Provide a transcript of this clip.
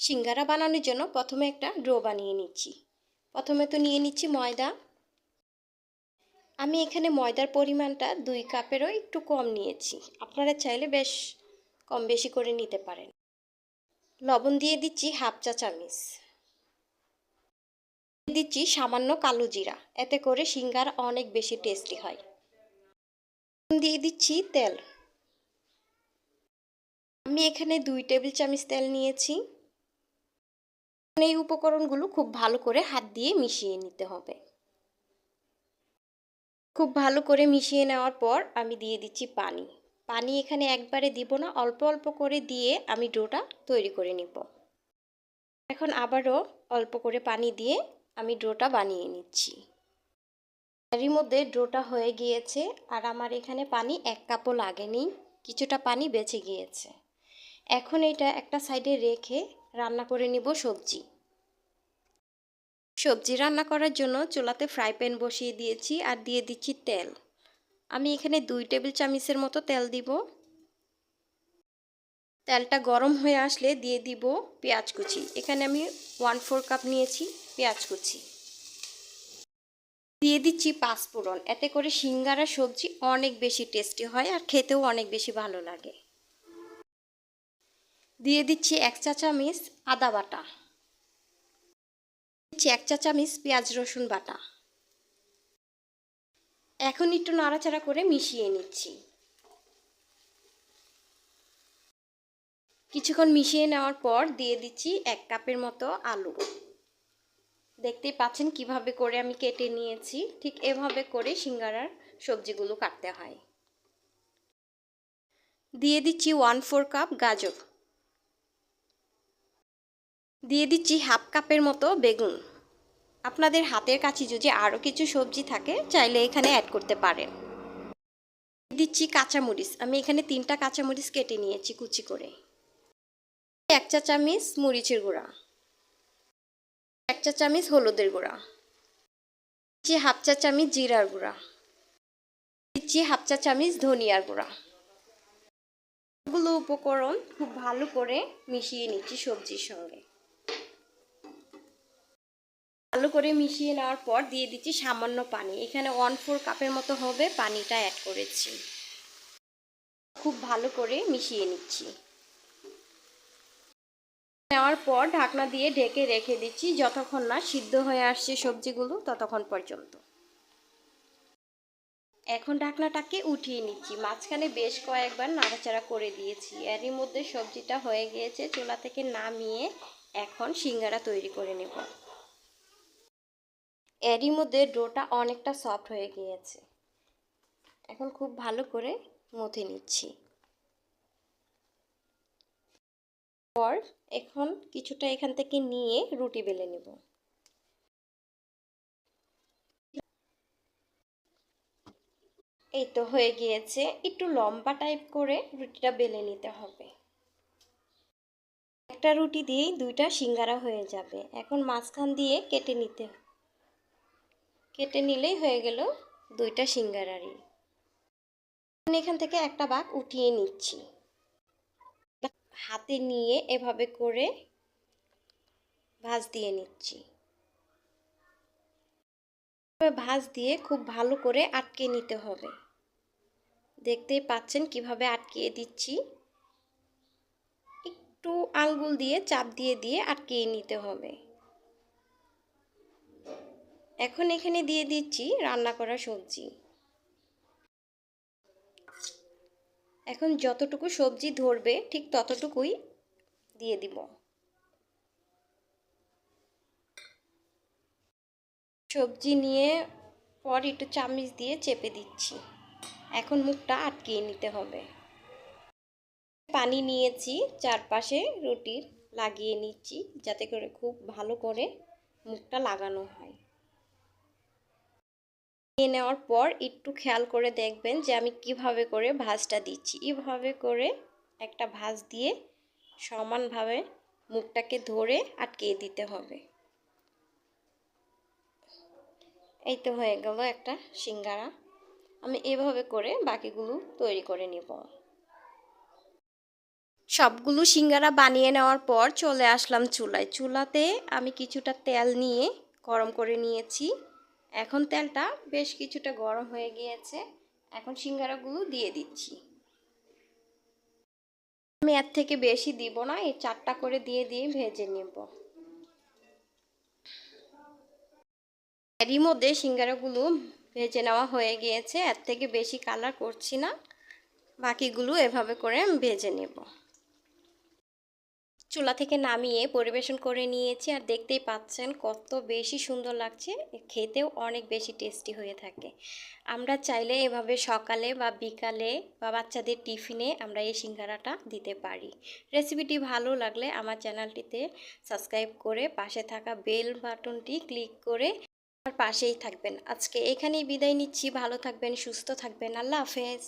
সিঙ্গারা বানানোর জন্য প্রথমে একটা ডো বানিয়ে নিচ্ছি। প্রথমে তো নিয়ে নিচ্ছি ময়দা। আমি এখানে ময়দার পরিমাণটা দুই কাপেরও একটু কম নিয়েছি। আপনারা চাইলে বেশ কম বেশি করে নিতে পারেন। লবণ দিয়ে দিচ্ছি হাফ চা চামিচ। দিচ্ছি সামান্য কালো জিরা। এতে করে সিঙ্গার অনেক বেশি টেস্টি হয়। দিয়ে দিচ্ছি তেল। আমি এখানে দুই টেবিল চামচ তেল নিয়েছি। এই উপকরণগুলো খুব ভালো করে হাত দিয়ে মিশিয়ে নিতে হবে। খুব ভালো করে মিশিয়ে নেওয়ার পর আমি দিয়ে দিচ্ছি পানি। পানি এখানে একবারে দিব না, অল্প অল্প করে দিয়ে আমি ডোটা তৈরি করে নিব। এখন আবারও অল্প করে পানি দিয়ে আমি ডোটা বানিয়ে নিচ্ছি। এরই মধ্যে ডোটা হয়ে গিয়েছে আর আমার এখানে পানি এক কাপও লাগেনি, কিছুটা পানি বেঁচে গিয়েছে। এখন এটা একটা সাইডে রেখে রান্না করে নিব সবজি। সবজি রান্না করার জন্য চুলাতে ফ্রাই প্যান বসিয়ে দিয়েছি আর দিয়ে দিচ্ছি তেল। আমি এখানে দুই টেবিল চামচের মতো তেল দিব। তেলটা গরম হয়ে আসলে দিয়ে দিব পেঁয়াজ কুচি। এখানে আমি ওয়ান ফোর কাপ নিয়েছি পেঁয়াজ কুচি। দিয়ে দিচ্ছি পাঁচফোড়ন। এতে করে সিঙ্গারা সবজি অনেক বেশি টেস্টি হয় আর খেতেও অনেক বেশি ভালো লাগে। দিয়ে দিচ্ছি এক চা চামচ আদা বাটা। দিচ্ছি এক চা চামচ পেঁয়াজ, রসুন বাটা। এখন একটু নাড়াচাড়া করে মিশিয়ে নিচ্ছি। কিছুক্ষণ মিশিয়ে নেওয়ার পর দিয়ে দিচ্ছি এক কাপের মতো আলু। দেখতেই পাচ্ছেন কীভাবে করে আমি কেটে নিয়েছি, ঠিক এভাবে করে সিঙ্গারার সবজিগুলো কাটতে হয়। দিয়ে দিচ্ছি ওয়ান ফোর কাপ গাজর। দিয়ে দিচ্ছি হাফ কাপের মতো বেগুন। আপনাদের হাতের কাছে যদি আরও কিছু সবজি থাকে, চাইলে এখানে অ্যাড করতে পারেন। দিচ্ছি কাঁচামরিচ। আমি এখানে তিনটা কাঁচামরিচ কেটে নিয়েছি কুচি করে। এক চা চামচ মরিচের গুঁড়া। এক চা চামচ হলুদের গুঁড়া। দিচ্ছি হাফ চা চামিচ জিরার গুঁড়া। দিচ্ছি হাফ চা চামচ ধনিয়ার গুঁড়া। এগুলো উপকরণ খুব ভালো করে মিশিয়ে নিচ্ছি সবজির সঙ্গে। ভালো করে মিশিয়ে নেওয়ার পর দিয়ে দিচ্ছি সামান্য পানি। এখানে ওয়ান ফোর কাপের মতো হবে, পানিটা অ্যাড করেছি। খুব ভালো করে মিশিয়ে নিচ্ছি। নেওয়ার পর ঢাকনা দিয়ে ঢেকে রেখে দিচ্ছি, যতক্ষণ না সিদ্ধ হয়ে আসছে সবজিগুলো, ততক্ষণ পর্যন্ত। এখন ঢাকনাটাকে উঠিয়ে নিচ্ছি। মাঝখানে বেশ কয়েকবার নাড়াচাড়া করে দিয়েছি। এরই মধ্যে সবজিটা হয়ে গিয়েছে, চুলা থেকে নামিয়ে এখন সিঙ্গারা তৈরি করে নেব। এরই মধ্যে ডোটা অনেকটা সফট হয়ে গিয়েছে। এখন খুব ভালো করে মথে নিচ্ছি। পর এখন কিছুটা এখান থেকে নিয়ে রুটি বেলে নেব। এই তো হয়ে গিয়েছে, একটু লম্বা টাইপ করে রুটিটা বেলে নিতে হবে। একটা রুটি দিয়েই দুইটা সিঙ্গারা হয়ে যাবে। এখন মাঝখান দিয়ে কেটে নিতে কেটে নিলেই হয়ে গেল দুইটা সিঙ্গারারই এখান থেকে একটা বাঘ উঠিয়ে নিচ্ছি। হাতে নিয়ে এভাবে করে ভাজ দিয়ে নিচ্ছি। ভাজ দিয়ে খুব ভালো করে আটকে নিতে হবে। দেখতেই পাচ্ছেন কীভাবে আটকিয়ে দিচ্ছি। একটু আঙ্গুল দিয়ে, চাপ দিয়ে দিয়ে আটকিয়ে নিতে হবে। এখন এখানে দিয়ে দিচ্ছি রান্না করা সবজি। এখন যতটুকু সবজি ধরবে ঠিক ততটুকুই দিয়ে দিব। সবজি নিয়ে পর একটু চামচ দিয়ে চেপে দিচ্ছি। এখন মুখটা আটকিয়ে নিতে হবে। পানি নিয়েছি, চারপাশে রুটির লাগিয়ে নিচ্ছি যাতে করে খুব ভালো করে মুখটা লাগানো হয়। নিয়ে নেওয়ার পর একটু খেয়াল করে দেখবেন যে আমি কীভাবে করে ভাজটা দিচ্ছি। এইভাবে করে একটা ভাজ দিয়ে সমানভাবে মুখটাকে ধরে আটকিয়ে দিতে হবে। এই তো হয়ে গেল একটা সিঙ্গারা। আমি এভাবে করে বাকিগুলো তৈরি করে নেব। সবগুলো সিঙ্গারা বানিয়ে নেওয়ার পর চলে আসলাম চুলায়। চুলাতে আমি কিছুটা তেল নিয়ে গরম করে নিয়েছি। এখন তেলটা বেশ কিছুটা গরম হয়ে গিয়েছে। এখন সিঙ্গারাগুলো দিয়ে দিচ্ছি। আমি এর থেকে বেশি দিব না, এই চারটা করে দিয়ে দিয়ে ভেজে নেব। এরই মধ্যে সিঙ্গারাগুলো ভেজে নেওয়া হয়ে গিয়েছে, এর থেকে বেশি কালার করছি না। বাকিগুলো এভাবে করে ভেজে নেব। চুলা থেকে নামিয়ে পরিবেশন করে নিয়েছি আর দেখতেই পাচ্ছেন কত বেশি সুন্দর লাগছে। খেতেও অনেক বেশি টেস্টি হয়ে থাকে। আমরা চাইলে এভাবে সকালে বা বিকালে বা বাচ্চাদের টিফিনে আমরা এই সিঙ্গারাটা দিতে পারি। রেসিপিটি ভালো লাগলে আমার চ্যানেলটিতে সাবস্ক্রাইব করে পাশে থাকা বেল বাটনটি ক্লিক করে আর পাশেই থাকবেন। আজকে এখানেই বিদায় নিচ্ছি। ভালো থাকবেন, সুস্থ থাকবেন। আল্লাহ হাফেজ।